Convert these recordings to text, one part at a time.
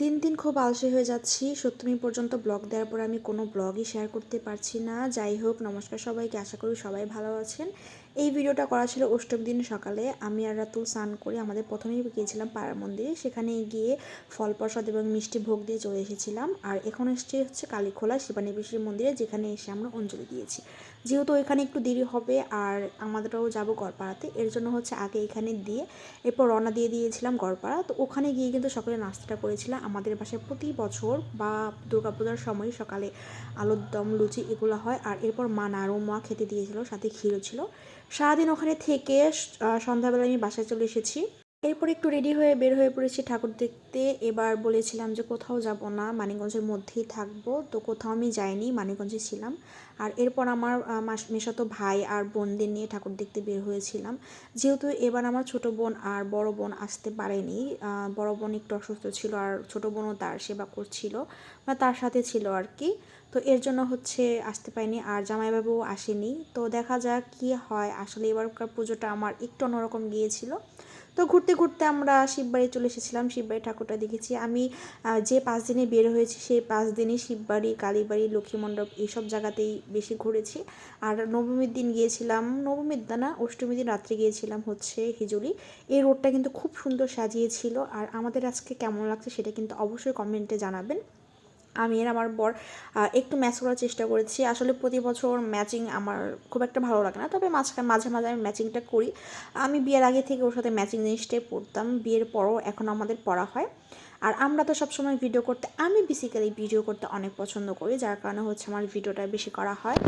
দিন দিন খুব আলসে হয়ে যাচ্ছি। সপ্তমী পর্যন্ত ব্লগ দেওয়ার পর আমি কোনো ব্লগই শেয়ার করতে পারছি না। যাই হোক, নমস্কার সবাইকে। আশা করি সবাই ভালো আছেন। এই ভিডিওটা করা ছিল অষ্টম দিন সকালে। আমি আর রাতুল স্নান করে আমাদের প্রথমেই গিয়েছিলাম পাড়ার মন্দিরে। সেখানে গিয়ে ফল প্রসাদ এবং মিষ্টি ভোগ দিয়ে চলে এসেছিলাম। আর এখন এসছে হচ্ছে কালীখোলা শিবানিবেশীর মন্দিরে, যেখানে এসে আমরা অঞ্জলি দিয়েছি। যেহেতু এখানে একটু দেরি হবে আর আমাদেরও যাব গড়পাড়াতে এর জন্য হচ্ছে আগে এখানে দিয়ে এরপর রওনা দিয়ে দিয়েছিলাম গড়পাড়া তো ওখানে গিয়ে কিন্তু সকালে নাস্তাটা করেছিলাম। আমাদের বাসায় প্রতি বছর বা দুর্গাপূজার সময় সকালে আলুর দম, লুচি এগুলো হয় আর এরপর মা নাড়ু, মা খেতে দিয়েছিল, সাথে ক্ষীরও ছিল। সারাদিন ওখানে থেকে সন্ধ্যাবেলা আমি বাসায় চলে এসেছি। এরপর একটু রেডি হয়ে বের হয়ে পড়েছি ঠাকুর দেখতে। এবার বলেছিলাম যে কোথাও যাব না, মানিকগঞ্জের মধ্যেই থাকব। তো কোথাও আমি যাইনি, মানিকগঞ্জে ছিলাম। আর এরপর আমার মেশাতো ভাই আর বোনদের নিয়ে ঠাকুর দেখতে বের হয়েছিলাম। যেহেতু এবার আমার ছোট বোন আর বড় বোন আসতে পারেনি বড় বোন একটু অসুস্থ ছিল আর ছোট বোনও তার সেবা করছিল বা তার সাথে ছিল আর কি। তো এর জন্য হচ্ছে আসতে পারিনি আর জামাইবাবুও আসেনি। তো দেখা যাক কী হয়। আসলে এবারকার পুজোটা আমার একটু অন্যরকম গিয়েছিল। তো ঘুরতে ঘুরতে আমরা শিববাড়ি চলে এসেছিলাম শিববাড়ি ঠাকুরটা দেখেছি। আমি যে পাঁচ দিনে বের হয়েছি, সেই পাঁচ দিনই শিববাড়ি, কালীবাড়ি লক্ষ্মীমণ্ডপ এইসব জায়গাতেই বেশি ঘুরেছি। আর নবমীর দিন গিয়েছিলাম, নবমীর দানা অষ্টমীর দিন রাত্রে গিয়েছিলাম হচ্ছে হিজুলি। এই রোডটা কিন্তু খুব সুন্দর সাজিয়েছিল। আর আমাদের আজকে কেমন লাগছে সেটা কিন্তু অবশ্যই কমেন্টে জানাবেন। আমি আর আমার বর একটু ম্যাচ করার চেষ্টা করেছি। আসলে প্রতি বছর ম্যাচিং আমার খুব একটা ভালো লাগে না, তবে মাঝখানে, মাঝে মাঝে আমি ম্যাচিংটা করি। আমি বিয়ের আগে থেকে ওর সাথে ম্যাচিং জিনিসটাই পড়তাম। বিয়ের পরও এখন আমাদের পড়া হয়। আর আমরা তো সবসময় ভিডিও করতে, আমি বেসিক্যালি ভিডিও করতে অনেক পছন্দ করি, যার কারণে হচ্ছে আমার ভিডিওটা বেশি করা হয়।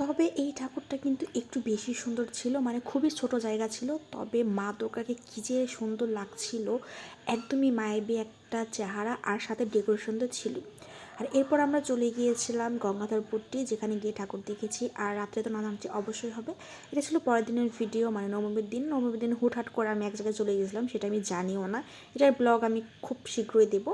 তবে এই ঠাকুরটা কিন্তু একটু বেশি সুন্দর ছিল মানে খুবই ছোট জায়গা ছিল, তবে মা দুর্গাকে কী যে সুন্দর লাগছিল, একদমই মায়েবি একটা চেহারা, আর সাথে ডেকোরেশন তো ছিল আর এরপর আমরা চলে গিয়েছিলাম গঙ্গাধরপুরটি, যেখানে গিয়ে ঠাকুর দেখেছি। আর রাত্রে তো নানামটি অবশ্যই হবে। এটা ছিল পরের দিনের ভিডিও মানে নবমীর দিন। নবমীর দিন হুটহাট করে আমি এক জায়গায় চলে গিয়েছিলাম, সেটা আমি জানিও না। এটার ব্লগ আমি খুব শীঘ্রই দেবো।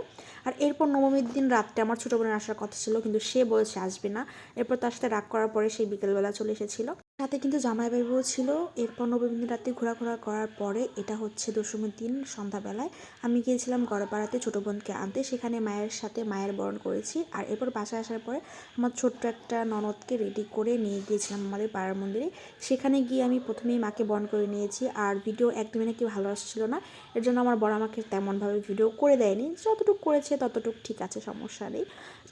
আর এরপর নবমীর দিন রাত্রে আমার ছোটো বোনের আসার কথা ছিল, কিন্তু সে বলেছে আসবে না। এরপর তার সাথে রাগ করার পরে সেই বিকেলবেলা চলে এসেছিল। সাথে কিন্তু জামাইবাবুও ছিল। এরপর নবমী রাত্রে ঘোরাঘোরা করার পরে এটা হচ্ছে দশমীর দিন সন্ধ্যাবেলায়। আমি গিয়েছিলাম গড়পাড়াতে ছোটো বোনকে আনতে। সেখানে মায়ের সাথে মায়ের বরণ করেছি। আর এরপর বাসায় আসার পরে আমার ছোট্ট একটা ননদকে রেডি করে নিয়ে গিয়েছিলাম আমাদের পাড়ার মন্দিরে। সেখানে গিয়ে আমি প্রথমেই মাকে বরণ করে নিয়েছি। আর ভিডিও একদমই নাকি ভালো আসছিল না। এর জন্য আমার বড় আমাকে তেমনভাবে ভিডিও করে দেয়নি। যতটুকু করেছে ততটুকু ঠিক আছে, সমস্যা নেই।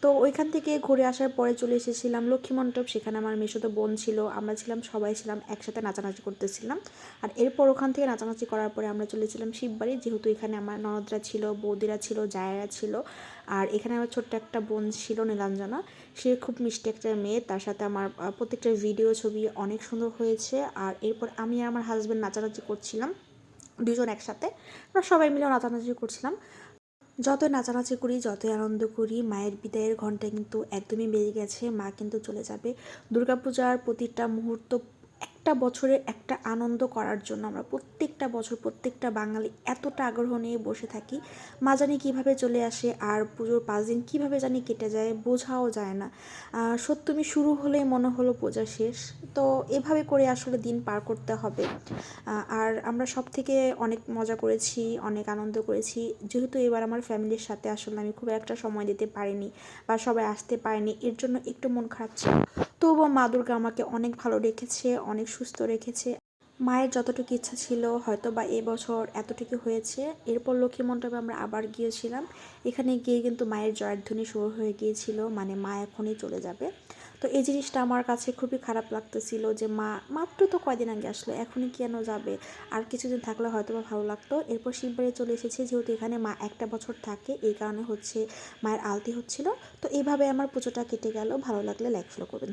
তো ওইখান থেকে ঘুরে আসার পরে চলে এসেছিলাম লক্ষ্মী মণ্ডপ। সেখানে আমার মেশোতো বোন ছিল, আমরা ছিলাম সবাই ছিলাম, একসাথে নাচানাচি করতেছিলাম। আর এরপর ওখান থেকে নাচানাচি করার পরে আমরা চলেছিলাম শিববাড়ি, যেহেতু এখানে আমার ননদরা ছিল, বৌদিরা ছিল, জায়েরা ছিল। আর এখানে আমার ছোট্ট একটা বোন ছিল, নীলাঞ্জনা। সে খুব মিষ্টি একটা মেয়ে, তার সাথে আমার প্রত্যেকটা ভিডিও, ছবি অনেক সুন্দর হয়েছে। আর এরপর আমি আর আমার হাজব্যান্ড নাচানাচি করছিলাম দুজন একসাথে। আমরা সবাই মিলে নাচানাচি করছিলাম। যতই নাচানাচি করি, যতই আনন্দ করি, মায়ের বিদায়ের ঘণ্টা কিন্তু একদমই বেড়ে গেছে, মা কিন্তু চলে যাবে। দুর্গাপূজার প্রতিটা মুহূর্ত একটা বছরের একটা আনন্দ করার জন্য আমরা প্রত্যেকটা বছর প্রত্যেকটা বাঙালি এতটা আগ্রহ নিয়ে বসে থাকি। মা জানি কীভাবে চলে আসে আর পুজোর পাঁচ দিন কীভাবে জানি কেটে যায় বোঝাও যায় না। সত্যমি শুরু হলেই মনে হলো পূজা শেষ। তো এভাবে করে আসলে দিন পার করতে হবে। আর আমরা সব থেকে অনেক মজা করেছি, অনেক আনন্দ করেছি। যেহেতু এবার আমার ফ্যামিলির সাথে আসলে আমি খুব একটা সময় দিতে পারিনি বা সবাই আসতে পারেনি, এর জন্য একটু মন খারাপ ছিল। তবুও মা দুর্গা আমাকে অনেক ভালো রেখেছে অনেক সুস্থ রেখেছে। মায়ের যতটুকু ইচ্ছা ছিল হয়তো বা এবছর এতটুকু হয়েছে। এরপর লক্ষ্মী মণ্ডপে আমরা আবার গিয়েছিলাম। এখানে গিয়ে কিন্তু মায়ের জয়ধ্বনি শুরু হয়ে গিয়েছিল মানে মা এখনই চলে যাবে। তো এই জিনিসটা আমার কাছে খুবই খারাপ লাগতেছিল যে মা, মাত্র তো কয়দিন আগে আসলো, এখনই কেন যাবে? আর কিছুদিন থাকলে হয়তো বা ভালো লাগতো। এরপর শিববাড়ি চলে এসেছি, যেহেতু এখানে মা একটা বছর থাকে, এই কারণে হচ্ছে মায়ের আলতি হচ্ছিল। তো এইভাবে আমার পুজোটা কেটে গেল, ভালো লাগলে লাইক ফলো করবেন।